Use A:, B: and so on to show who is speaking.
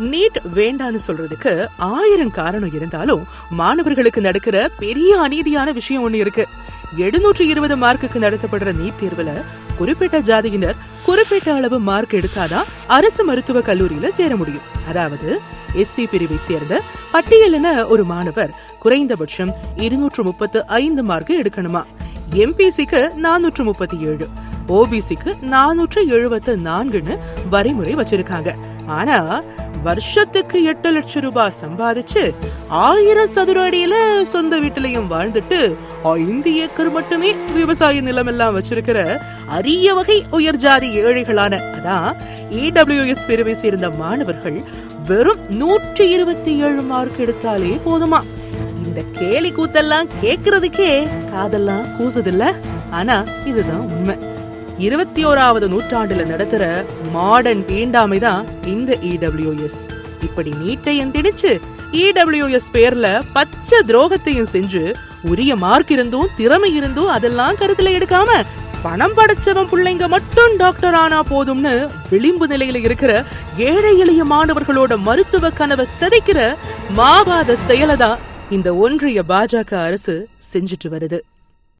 A: NEET வேண்டான்னு சொல்றதுக்கு ஆயிரம் காரணம் இருந்தாலும் மாணவர்களுக்கு நடக்கிற பெரிய அநீதியான விஷயம் ஒண்ணு இருக்கு. எழுநூற்று இருபது மார்க்குக்கு நடத்தப்படுற நீட் தேர்வுல குறிப்பிட்ட ஜாதியினர் குறிப்பிட்ட அளவு மார்க் எடுத்தாதான் அரசு மருத்துவ கல்லூரியில சேர முடியும். அதாவது எஸ்சி பிரிவை சேர்ந்த பட்டியலின ஒரு மாணவர் குறைந்தபட்சம் இருநூற்று முப்பத்து ஐந்து மார்க் எடுக்கணுமா? எம்பிசிக்கு நானூற்று முப்பத்தி ஏழு ஓபிசிக்கு நானூற்று எழுபத்து நான்குன்னு வரைமுறை வச்சிருக்காங்க. ஆனா வருஷத்துக்கு எட்டு லட்சம் ரூபாய் சம்பாதிச்சு ஆயிரம் சதுர அடியில சொந்த வீட்டிலையும் வாழ்ந்துட்டு ஐந்து ஏக்கர் மட்டுமே விவசாய நிலம் எல்லாம் வச்சிருக்கிற அரிய வகை உயர் ஜாதி ஏழைகளான அதான் இடபிள்யூஎஸ் பிரிவை சேர்ந்த மாணவர்கள் வெறும் நூற்றி இருபத்தி ஏழு மார்க் எடுத்தாலே போதுமா? இந்த கேலி கூத்தெல்லாம் கேக்குறதுக்கே காதெல்லாம் கூசுதில்ல. ஆனா இதுதான் உண்மை. இருபத்தி ஓராவது நூற்றாண்டுல நடத்துற மாடர்ன் தீண்டாமை தான் இந்த இடபிள்யூஎஸ் இப்படி நீட்டையும் திணிச்சு இடபிள்யூஎஸ் பேர்ல பச்சை துரோகத்தையும் செஞ்சு உரிய மார்க் இருந்தும் திறமை இருந்தும் அதெல்லாம் கருத்துல எடுக்காம பணம் படைச்சவன் பிள்ளைங்க மட்டும் டாக்டர் ஆனா போதும்னு விளிம்பு நிலையில இருக்கிற ஏழை எளிய மாணவர்களோட மருத்துவ கனவை சிதைக்கிற மாவாத செயலை தான் இந்த ஒன்றிய பாஜக அரசு செஞ்சுட்டு வருது.